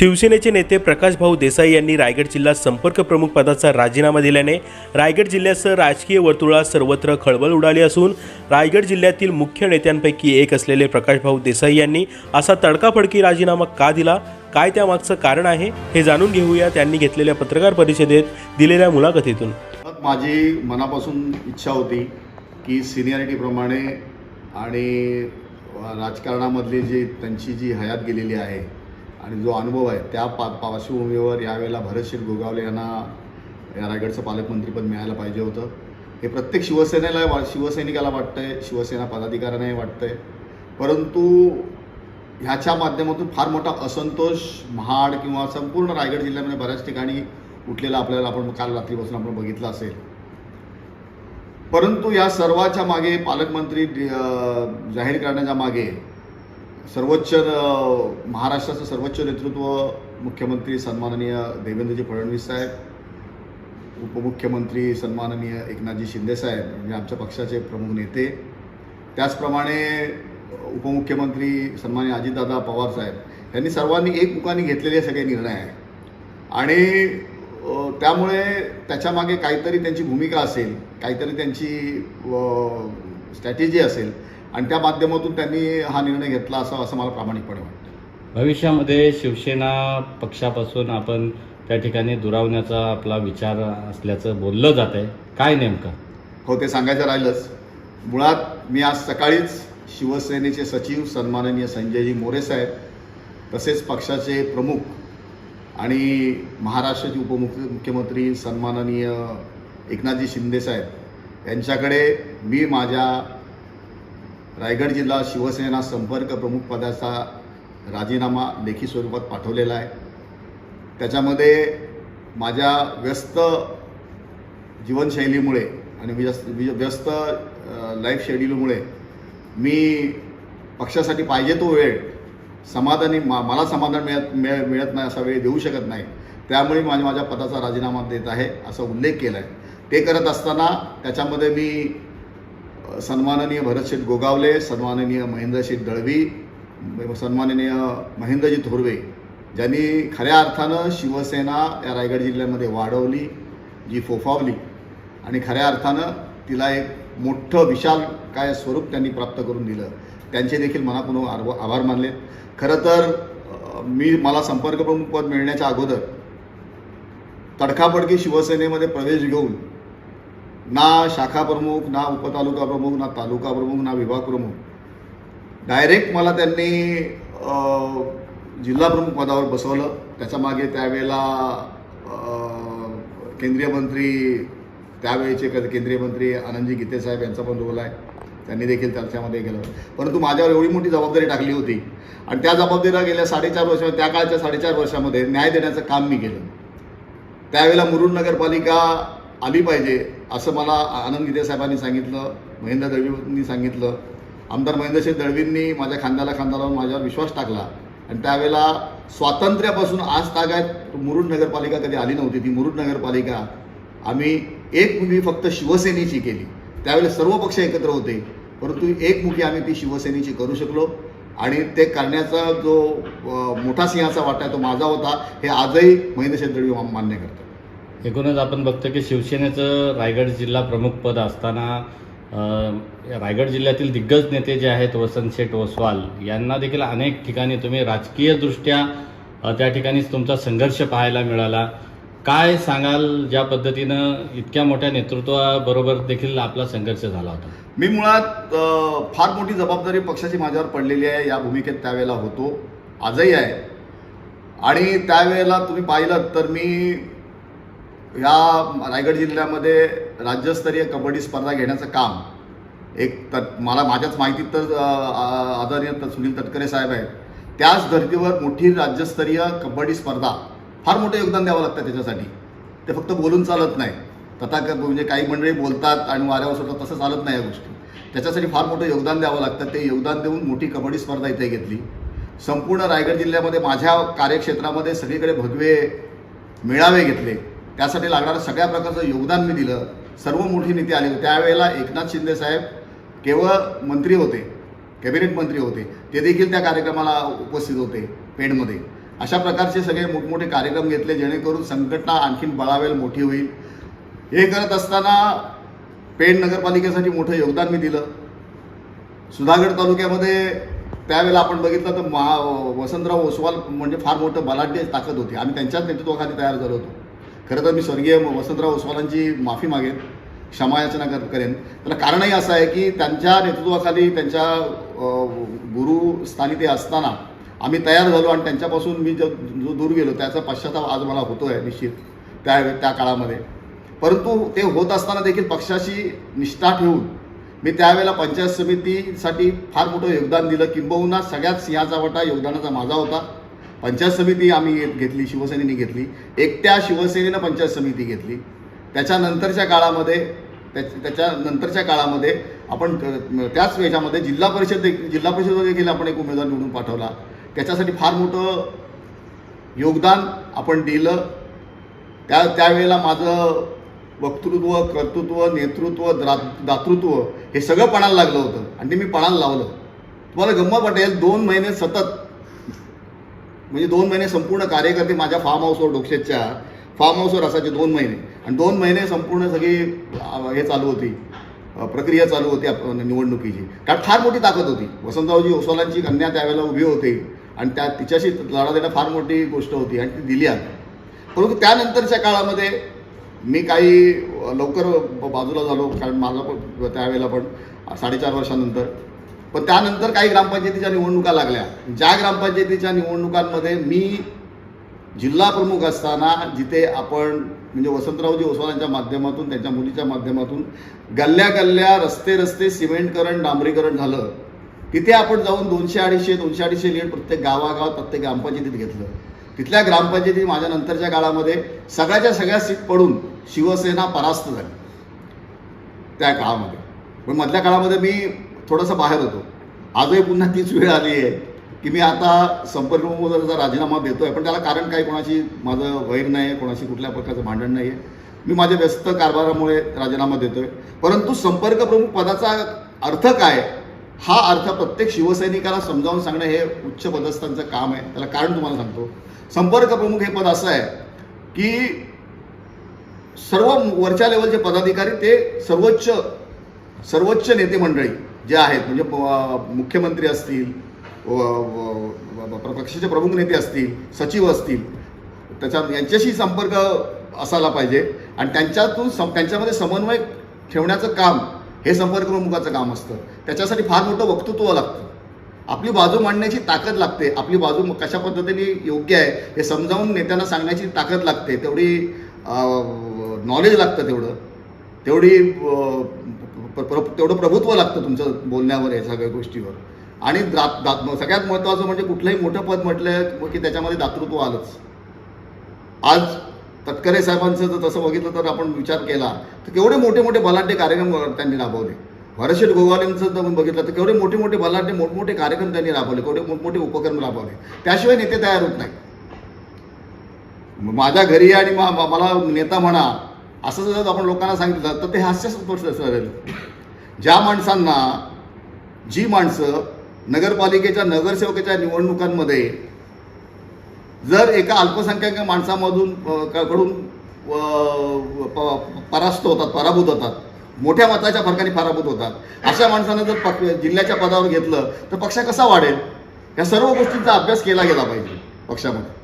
शिवसेनेचे नेते प्रकाशभाऊ देसाई यांनी रायगड जिल्हा संपर्क प्रमुख पदाचा राजीनामा दिल्याने रायगड जिल्ह्यासह राजकीय वर्तुळात सर्वत्र खळबळ उडाली असून रायगड जिल्ह्यातील मुख्य नेत्यांपैकी एक असलेले प्रकाशभाऊ देसाई यांनी असा तडकाफडकी राजीनामा का दिला? काय त्यामागचं कारण आहे? हे जाणून घेऊया त्यांनी घेतलेल्या पत्रकार परिषदेत दिलेल्या मुलाखतीतून. माझी मनापासून इच्छा होती की सिनियरिटीप्रमाणे आणि राजकारणामधली जी त्यांची जी हयात गेलेली आहे आणि जो अनुभव आहे त्या पा पार्श्वभूमीवर यावेळेला भरतशेठ गोगावले यांना या रायगडचं पालकमंत्रीपद मिळायला पाहिजे होतं. हे प्रत्येक शिवसेनेला वा शिवसैनिकाला वाटतंय शिवसेना पदाधिकाऱ्यांनाही वाटतंय. परंतु ह्याच्या माध्यमातून फार मोठा असंतोष महाड किंवा संपूर्ण रायगड जिल्ह्यामध्ये बऱ्याच ठिकाणी उठलेला आपल्याला आपण काल रात्रीपासून आपण बघितलं असेल. परंतु या सर्वाच्या मागे पालकमंत्री जाहीर करण्याच्या मागे सर्वोच्च महाराष्ट्राचं सर्वोच्च नेतृत्व मुख्यमंत्री सन्माननीय देवेंद्रजी फडणवीस साहेब उपमुख्यमंत्री सन्माननीय एकनाथजी शिंदेसाहेब म्हणजे आमच्या पक्षाचे प्रमुख नेते. त्याचप्रमाणे उपमुख्यमंत्री सन्माननीय अजितदादा पवार साहेब. यांनी सर्वांनी एकमुखाने घेतलेले सगळे निर्णय आहे आणि त्यामुळे त्याच्यामागे काहीतरी त्यांची भूमिका असेल काहीतरी त्यांची स्ट्रॅटेजी असेल आणि त्या माध्यमातून त्यांनी हा निर्णय घेतला असं असं मला प्रामाणिकपणे वाटतं. भविष्यामध्ये शिवसेना पक्षापासून आपण त्या ठिकाणी दुरावण्याचा आपला विचार असल्याचं बोललं जात आहे. काय नेमकं? हो ते सांगायचं राहिलंच. मुळात मी आज सकाळीच शिवसेनेचे सचिव सन्माननीय संजयजी मोरे साहेब तसेच पक्षाचे प्रमुख आणि महाराष्ट्राचे उपमुख्य मुख्यमंत्री सन्माननीय एकनाथजी शिंदे त्यांच्याकडे मी माझ्या रायगड जिल्हा शिवसेना संपर्क प्रमुख पदाचा राजीनामा लेखी स्वरूपात पाठवलेला आहे. त्याच्यामध्ये माझ्या व्यस्त जीवनशैलीमुळे आणि व्यस्त व्यस्त लाईफ शेड्यूलमुळे मी पक्षासाठी पाहिजे तो वेळ समाधानी मा मला समाधान मिळत मिळ मिळत नाही असा वेळ देऊ शकत नाही. त्यामुळे माझ्या माझ्या पदाचा राजीनामा देत आहे असा उल्लेख केला आहे ते करत असताना त्याच्यामध्ये मी सन्माननीय भरतशेठ गोगावले सन्माननीय महेंद्रशेठ दळवी सन्माननीय महेंद्रजी थोरवे ज्यांनी खऱ्या अर्थानं शिवसेना या रायगड जिल्ह्यामध्ये वाढवली जी फोफावली आणि खऱ्या अर्थानं तिला एक मोठं विशाल काय स्वरूप त्यांनी प्राप्त करून दिलं. त्यांचे देखील मनापूर्वक आर आभार मानले खरं तर मी मला संपर्क प्रमुख पद मिळण्याच्या अगोदर तडकाफडकी शिवसेनेमध्ये प्रवेश घेऊन ना शाखा प्रमुख ना उपतालुका प्रमुख ना तालुका प्रमुख ना विभाग प्रमुख. डायरेक्ट मला त्यांनी जिल्हा प्रमुख पदावर बसवलं. त्याच्यामागे त्यावेळेला केंद्रीय मंत्री त्यावेळेचे केंद्रीय मंत्री आनंदजी गीते साहेब यांचा पण रोल आहे. त्यांनी देखील त्याच्यामध्ये केलं. परंतु माझ्यावर एवढी मोठी जबाबदारी टाकली होती. आणि त्या जबाबदारीला गेल्या साडेचार वर्ष त्या काळच्या साडेचार वर्षामध्ये न्याय देण्याचं काम मी केलं. त्यावेळेला मुरुड नगरपालिका आली पाहिजे असं मला आनंद गीते साहेबांनी सांगितलं महेंद्र दळवींनी सांगितलं. आमदार महेंद्रशे दळवींनी माझ्या खांद्याला खांदा लावून माझ्यावर विश्वास टाकला. आणि त्यावेळेला स्वातंत्र्यापासून आज तागायत मुरुड नगरपालिका कधी आली नव्हती ती मुरुड नगरपालिका आम्ही एकमुखी फक्त शिवसेनेची केली. त्यावेळेला सर्व पक्ष एकत्र होते परंतु एकमुखी आम्ही ती शिवसेनेची करू शकलो. आणि ते करण्याचा जो मोठा सिंहाचा वाटा आहे तो माझा होता. हे आजही महेंद्रशेठ दळवी मान्य करतात. एकूणच आपण बघतो की शिवसेनेचं रायगड जिल्हा प्रमुख पद असताना रायगड जिल्ह्यातील दिग्गज नेते जे आहेत वसंत शेठ ओसवाल यांना देखील अनेक ठिकाणी तुम्ही राजकीयदृष्ट्या त्या ठिकाणीच तुमचा संघर्ष पाहायला मिळाला. काय सांगाल? ज्या पद्धतीनं इतक्या मोठ्या नेतृत्वाबरोबर देखील आपला संघर्ष झाला होता? मी मुळात फार मोठी जबाबदारी पक्षाची माझ्यावर पडलेली आहे या भूमिकेत त्यावेळेला होतो. आजही आहे. आणि त्यावेळेला तुम्ही पाहिलं तर मी या रायगड जिल्ह्यामध्ये राज्यस्तरीय कबड्डी स्पर्धा घेण्याचं काम एक तत् मला माझ्याच माहितीत तर आ- आदरणीय सुनील तटकरे साहेब आहेत. त्याच धर्तीवर मोठी राज्यस्तरीय कबड्डी स्पर्धा फार मोठं योगदान द्यावं लागतं त्याच्यासाठी. ते फक्त बोलून चालत नाही. तथा म्हणजे काही मंडळी बोलतात आणि वाऱ्यावर सोडतात तसं चालत नाही या गोष्टी. त्याच्यासाठी फार मोठं योगदान द्यावं लागतं. ते योगदान देऊन मोठी कबड्डी स्पर्धा इथे घेतली. संपूर्ण रायगड जिल्ह्यामध्ये माझ्या कार्यक्षेत्रामध्ये सगळीकडे भगवे मेळावे घेतले. त्यासाठी लागणारं सगळ्या प्रकारचं योगदान मी दिलं. सर्व मोठी नेते आले. होते त्यावेळेला एकनाथ शिंदे साहेब केवळ मंत्री होते. कॅबिनेट मंत्री होते. ते देखील त्या कार्यक्रमाला उपस्थित होते पेणमध्ये. अशा प्रकारचे सगळे मोठमोठे कार्यक्रम घेतले जेणेकरून संकटना आणखीन बळावेल मोठी होईल. हे करत असताना पेण नगरपालिकेसाठी मोठं योगदान मी दिलं. सुधागड तालुक्यामध्ये त्यावेळेला आपण बघितलं तर महा वसंतराव ओसवाल म्हणजे फार मोठं बलाढ्य ताकद होती. आम्ही त्यांच्याच नेतृत्वाखाली तयार झालो होतो. खरं तर मी स्वर्गीय वसंतराव ओसवालांची माफी मागेन क्षमायाचना कर करेन. त्याला कारणही असं आहे की त्यांच्या नेतृत्वाखाली त्यांच्या गुरुस्थानी ते असताना आम्ही तयार झालो आणि त्यांच्यापासून मी जो जो दूर गेलो त्याचा पश्चाताप आज मला होतो आहे निश्चित त्या त्या काळामध्ये. परंतु ते होत असताना देखील पक्षाशी निष्ठा ठेवून मी त्यावेळेला पंचायत समितीसाठी फार मोठं योगदान दिलं. किंबहुना सगळ्यात सिंहाचा वाटा योगदानाचा माझा होता. पंचायत समिती आम्ही घेतली शिवसेनेने घेतली. एकट्या शिवसेनेनं पंचायत समिती घेतली. त्याच्यानंतरच्या काळामध्ये त्या- त्याच्या नंतरच्या काळामध्ये आपण त्याच याच्यामध्ये जिल्हा परिषद जिल्हा परिषद देखील आपण एक उमेदवार निवडून पाठवला. त्याच्यासाठी फार मोठं योगदान आपण दिलं. त्या त्यावेळेला माझं वक्तृत्व कर्तृत्व नेतृत्व द्रा दातृत्व हे सगळं पणाला लागलं होतं. आणि ते मी पणाला लावलं. तुम्हाला गंमत वाटेल दोन महिने सतत म्हणजे दोन महिने संपूर्ण कार्यकर्ते माझ्या फार्म हाऊसवर डोक्षेतच्या फार्म हाऊसवर असायचे दोन महिने. आणि दोन महिने संपूर्ण सगळी हे चालू होती. प्रक्रिया चालू होती म्हणजे निवडणुकीची. कारण फार मोठी ताकद होती. वसंतरावजी ओसवालांची कन्या त्यावेळेला उभी होती. आणि त्या तिच्याशी लढा देणं फार मोठी गोष्ट होती आणि ती दिली आता परंतु त्यानंतरच्या काळामध्ये मी काही लवकर ब- बाजूला झालो. कारण माझा पण त्यावेळेला पण साडेचार वर्षानंतर. पण त्यानंतर काही ग्रामपंचायतीच्या निवडणुका लागल्या. ज्या ग्रामपंचायतीच्या निवडणुकांमध्ये मी जिल्हा प्रमुख असताना जिथे आपण म्हणजे वसंतरावजी ओसवालांच्या माध्यमातून त्यांच्या मुलीच्या माध्यमातून गल्ल्या गल्ल्या रस्ते रस्ते सिमेंटकरण डांबरीकरण झालं. तिथे आपण जाऊन दोनशे अडीचशे दोनशे अडीचशे लीड प्रत्येक गावागावात प्रत्येक ग्रामपंचायतीत घेतलं. तिथल्या ग्रामपंचायती माझ्या नंतरच्या काळामध्ये सगळ्याच्या सगळ्या सीट पडून शिवसेना परास्त झाली. त्या काळामध्ये. पण मधल्या काळामध्ये मी थोडंसं बाहेर होतो. आजही पुन्हा तीच वेळ आली आहे की मी आता संपर्क जर राजीनामा देतोय पण त्याला कारण काही कोणाशी माझं वैर नाही आहे कोणाशी कुठल्या प्रकारचं भांडण नाही आहे मी माझ्या व्यस्त कारभारामुळे राजीनामा देतो आहे परंतु संपर्क प्रमुख पदाचा अर्थ काय? हा अर्थ प्रत्येक शिवसैनिकाला समजावून सांगणं हे उच्च पदस्थांचं काम आहे. त्याला कारण तुम्हाला सांगतो. संपर्क प्रमुख हे पद असं आहे की सर्व वरच्या लेवलचे पदाधिकारी ते सर्वोच्च सर्वोच्च नेते मंडळी. जे आहेत म्हणजे मुख्यमंत्री असतील पक्षाचे प्रमुख नेते असतील सचिव असतील त्याच्या यांच्याशी संपर्क असायला पाहिजे आणि त्यांच्यातून सम त्यांच्यामध्ये समन्वय ठेवण्याचं काम हे संपर्क प्रमुखाचं काम असतं. त्याच्यासाठी फार मोठं वक्तृत्व लागतं. आपली बाजू मांडण्याची ताकद लागते. आपली बाजू कशा पद्धतीने योग्य आहे हे समजावून नेत्यांना सांगण्याची ताकद लागते. तेवढी नॉलेज लागतं तेवढं. तेवढी तेवढं प्रभुत्व लागतं तुमचं बोलण्यावर या सगळ्या गोष्टीवर. आणि दा- दा- सगळ्यात महत्त्वाचं म्हणजे कुठलंही मोठं पद म्हटलं की त्याच्यामध्ये दातृत्व आलंच. आज तटकरे साहेबांचं जर तसं बघितलं तर आपण विचार केला तर केवढे मोठे मोठे बलाढ्य कार्यक्रम त्यांनी राबवले. भरतशेठ गोवालेंचं जर बघितलं तर केवढे मोठे मोठे बलाढ्य मोठमोठे कार्यक्रम त्यांनी राबवले केवढे मोठमोठे उपक्रम राबवले. त्याशिवाय नेते तयार होत नाही माझ्या घरी आणि मा- मला नेता म्हणा असं जर आपण लोकांना सांगितलं तर ते हास्यास्पद ठरेल. ज्या माणसांना जी माणसं नगरपालिकेच्या नगरसेवकाच्या निवडणुकांमध्ये जर एका अल्पसंख्याक माणसामधून कडून परास्त होतात पराभूत होतात मोठ्या मताच्या फरकाने पराभूत होतात अशा माणसानं जर पक्ष जिल्ह्याच्या पदावर घेतलं तर पक्ष कसा वाढेल? या सर्व गोष्टींचा अभ्यास केला गेला पाहिजे पक्षामध्ये.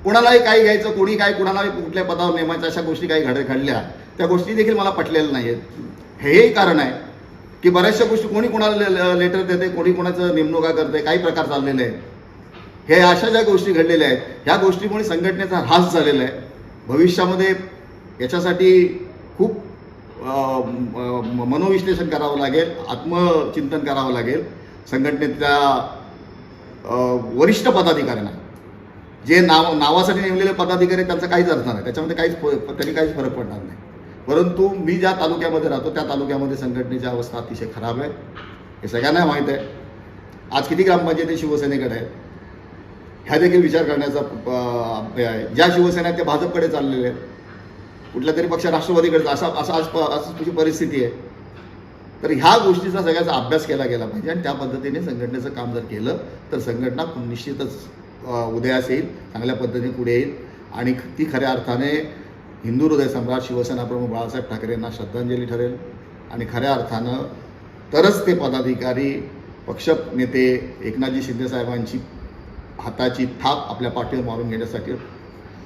कोणालाही काही घ्यायचं कोणी काय कुणालाही कुठल्या पदावर नेमायचं अशा गोष्टी काही घड घडल्या. त्या गोष्टी देखील मला पटलेल्या नाही आहेत हेही कारण आहे की बऱ्याचशा गोष्टी कोणी कोणाला लेटर देते कोणी कोणाचं नेमणुका करते काही प्रकार चाललेले आहेत. हे अशा ज्या गोष्टी घडलेल्या आहेत ह्या गोष्टीमुळे संघटनेचा ह्रास झालेला आहे. भविष्यामध्ये याच्यासाठी खूप मनोविश्लेषण करावं लागेल आत्मचिंतन करावं लागेल. संघटनेतल्या वरिष्ठ पदाधिकाऱ्यांना. जे नाव नावासाठी नेमलेले पदाधिकारी त्यांचा काहीच अर्थ नाही. त्याच्यामध्ये काहीच कधी काहीच फरक पडणार नाही. परंतु मी ज्या तालुक्यामध्ये राहतो त्या तालुक्यामध्ये संघटनेची अवस्था अतिशय खराब आहे. हे सगळ्यांना माहीत आहे. आज किती ग्रामपंचायती शिवसेनेकडे आहेत? ह्या देखील विचार करण्याचा अ, आहे. ज्या शिवसेना आहेत भाजपकडे चाललेले आहेत. कुठल्या तरी पक्ष राष्ट्रवादीकडे असा असा आज असं तुझी परिस्थिती आहे. तर ह्या गोष्टीचा सगळ्याचा अभ्यास केला गेला पाहिजे. आणि त्या पद्धतीने संघटनेचं काम जर केलं तर संघटना निश्चितच उदयास येईल चांगल्या पद्धतीने पुढे येईल. आणि ती खऱ्या अर्थाने हिंदू हृदय सम्राट शिवसेना प्रमुख बाळासाहेब ठाकरे यांना श्रद्धांजली ठरेल. आणि खऱ्या अर्थानं तरच ते पदाधिकारी पक्ष नेते एकनाथजी शिंदेसाहेबांची हाताची थाप आपल्या पाठीवर मारून घेण्यासाठी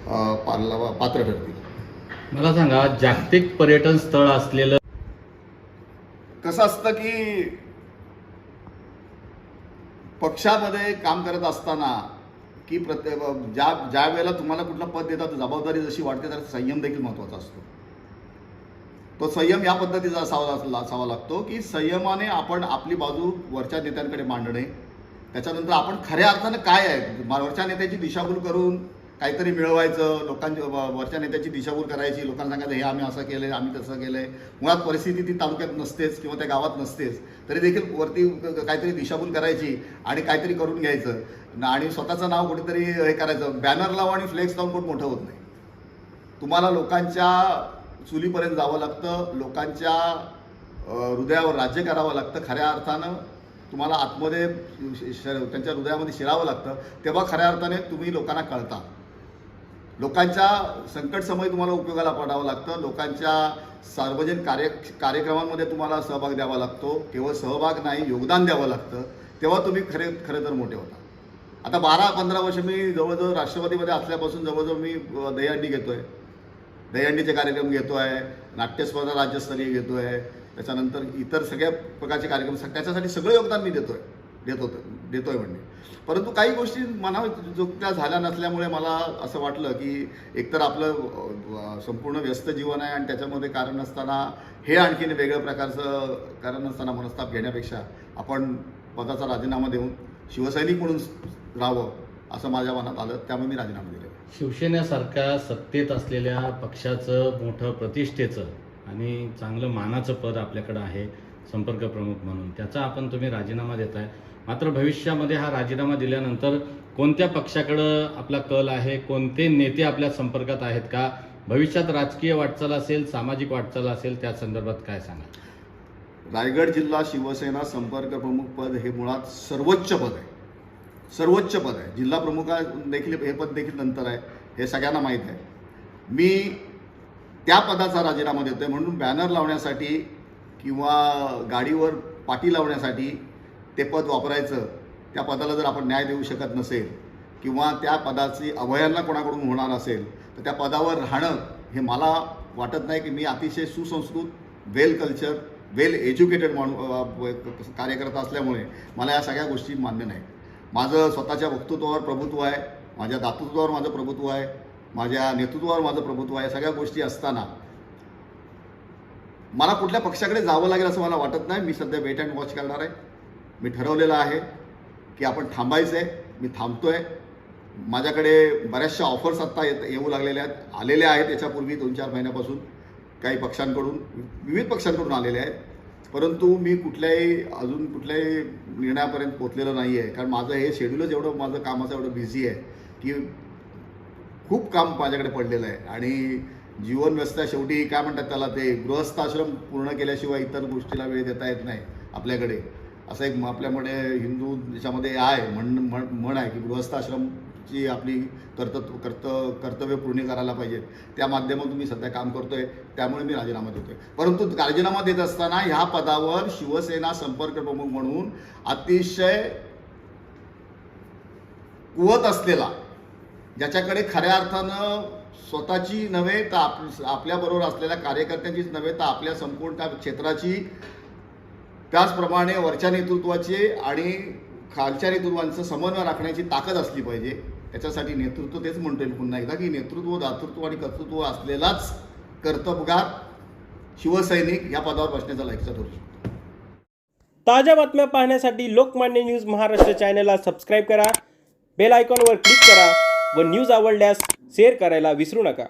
पात्र ठरतील. मला सांगा जागतिक पर्यटन स्थळ असलेलं कसं असतं की पक्षामध्ये काम करत असताना की प्रत्येक ज्या ज्या वेळेला तुम्हाला कुठलं पद देतात जबाबदारी जशी वाटते तर संयम देखील महत्त्वाचा असतो. तो संयम या पद्धतीचा असावा असावा लागतो की संयमाने आपण आपली बाजू वरच्या नेत्यांकडे मांडणे. त्याच्यानंतर आपण खऱ्या अर्थानं काय आहे? वरच्या नेत्याची दिशाभूल करून काहीतरी मिळवायचं लोकांच्या वरच्या नेत्याची दिशाभूल करायची लोकांना सांगायचं हे आम्ही असं केलं आम्ही तसं केलंय. मुळात परिस्थिती ती तालुक्यात नसतेच किंवा त्या गावात नसतेच. तरी देखील वरती काहीतरी दिशाभूल करायची आणि काहीतरी करून घ्यायचं. आणि स्वतःचं नाव कुठेतरी हे करायचं. बॅनर लावा आणि फ्लेक्स लावून कोण मोठं होत नाही. तुम्हाला लोकांच्या चुलीपर्यंत जावं लागतं लोकांच्या हृदयावर राज्य करावं लागतं खऱ्या अर्थानं. तुम्हाला आतमध्ये त्यांच्या हृदयामध्ये शिरावं लागतं. तेव्हा खऱ्या अर्थाने तुम्ही लोकांना कळता. लोकांच्या संकट समय तुम्हाला उपयोगाला पडावं लागतं. लोकांच्या सार्वजनिक कार्य कार्यक्रमांमध्ये तुम्हाला सहभाग द्यावा लागतो. केवळ सहभाग नाही योगदान द्यावं लागतं. तेव्हा तुम्ही खरे खरे तर मोठे होता. आता बारा पंधरा वर्ष मी जवळजवळ राष्ट्रवादीमध्ये असल्यापासून जवळजवळ मी दहीहंडी घेतो आहे दहीहंडीचे कार्यक्रम घेतो आहे नाट्यस्पर्धा राज्यस्तरीय घेतो आहे त्याच्यानंतर इतर सगळ्या प्रकारचे कार्यक्रम त्याच्यासाठी सगळं योगदान मी देतो आहे देत होतं. देतोय म्हणणे परंतु काही गोष्टी मना त्या झाल्या नसल्यामुळे मला असं वाटलं की एकतर आपलं संपूर्ण व्यस्त जीवन आहे आणि त्याच्यामध्ये कारण असताना हे आणखीन वेगळ्या प्रकारचं कारण नसताना मनस्ताप घेण्यापेक्षा आपण पदाचा राजीनामा देऊन शिवसैनिक म्हणून राहावं असं माझ्या मनात आलं. त्यामुळे मी राजीनामा दिला. शिवसेनेसारख्या सत्तेत असलेल्या पक्षाचं मोठं प्रतिष्ठेचं आणि चांगलं मानाचं पद आपल्याकडं आहे संपर्क प्रमुख म्हणून. त्याचा आपण तुम्ही राजीनामा देताय. मात्र भविष्यामध्ये हा राजीनामा दिल्यानंतर कोणत्या पक्षाकडं आपला कल आहे कोणते नेते आपल्या संपर्कात आहेत का भविष्यात राजकीय वाटचाल असेल सामाजिक वाटचाल असेल त्या संदर्भात काय सांगा रायगड जिल्हा शिवसेना संपर्क प्रमुख पद हे मुळात सर्वोच्च पद आहे. सर्वोच्च पद आहे. जिल्हा प्रमुख देखील हे पद देखील नंतर आहे. हे सगळ्यांना माहीत आहे. मी त्या पदाचा राजीनामा देतोय म्हणून बॅनर लावण्यासाठी किंवा गाडीवर पाटी लावण्यासाठी ते पद वापरायचं त्या पदाला जर आपण न्याय देऊ शकत नसेल किंवा त्या पदाची अवहेलना कोणाकडून होणार असेल तर त्या पदावर राहणं हे मला वाटत नाही की मी अतिशय सुसंस्कृत वेल कल्चर वेल एज्युकेटेड माणू कार्यकर्ता असल्यामुळे मला या सगळ्या गोष्टी मान्य नाही माझं स्वतःच्या वक्तृत्वावर प्रभुत्व आहे माझ्या दातृत्वावर माझं प्रभुत्व आहे माझ्या नेतृत्वावर माझं प्रभुत्व आहे या सगळ्या गोष्टी असताना मला कुठल्या पक्षाकडे जावं लागेल असं मला वाटत नाही. मी सध्या वेट अँड वॉच करणार आहे. मी ठरवलेलं आहे की आपण थांबायचं आहे मी थांबतो आहे माझ्याकडे बऱ्याचशा ऑफर्स आत्ता येत येऊ लागलेल्या आहेत. आलेल्या आहेत याच्यापूर्वी दोन चार महिन्यापासून काही पक्षांकडून विविध पक्षांकडून आलेले आहेत. परंतु मी कुठल्याही अजून कुठल्याही निर्णयापर्यंत पोचलेलं नाही आहे कारण माझं हे शेड्यूलच एवढं माझं कामाचं एवढं बिझी आहे की खूप काम माझ्याकडे पडलेलं आहे. आणि जीवन व्यस्त शेवटी काय म्हणतात त्याला ते गृहस्थाश्रम पूर्ण केल्याशिवाय इतर गोष्टीला वेळ देता येत नाही आपल्याकडे. असं एक आपल्यामध्ये हिंदू याच्यामध्ये आहे म्हण म्हण म्हण आहे की गृहस्थाश्रमची आपली कर्तव्य कर्त कर्तव्य पूर्ण करायला पाहिजे. त्या माध्यमातून मी सध्या काम करतोय त्यामुळे मी राजीनामा देतोय. परंतु राजीनामा देत असताना ह्या पदावर शिवसेना संपर्क प्रमुख म्हणून अतिशय कुवत असलेला ज्याच्याकडे खऱ्या अर्थानं स्वतःची नव्हे तर आप आपल्याबरोबर असलेल्या कार्यकर्त्यांचीच नव्हे तर आपल्या संपूर्ण त्या क्षेत्राची त्याचप्रमाणे वरच्या नेतृत्वाचे आणि खालच्या नेतृत्वांचं समन्वय राखण्याची ताकद असली पाहिजे. त्याच्यासाठी नेतृत्व तेच म्हणतोय पुन्हा एकदा की नेतृत्व दातृत्व आणि कर्तृत्व असलेलाच कर्तबगार शिवसैनिक या पदावर बसण्याचा लायकीचा ठरू शकतो. ताज्या बातम्या पाहण्यासाठी लोकमान्य न्यूज महाराष्ट्र चॅनलला सबस्क्राईब करा. बेल आयकॉनवर क्लिक करा व न्यूज आवडल्यास शेअर करायला विसरू नका.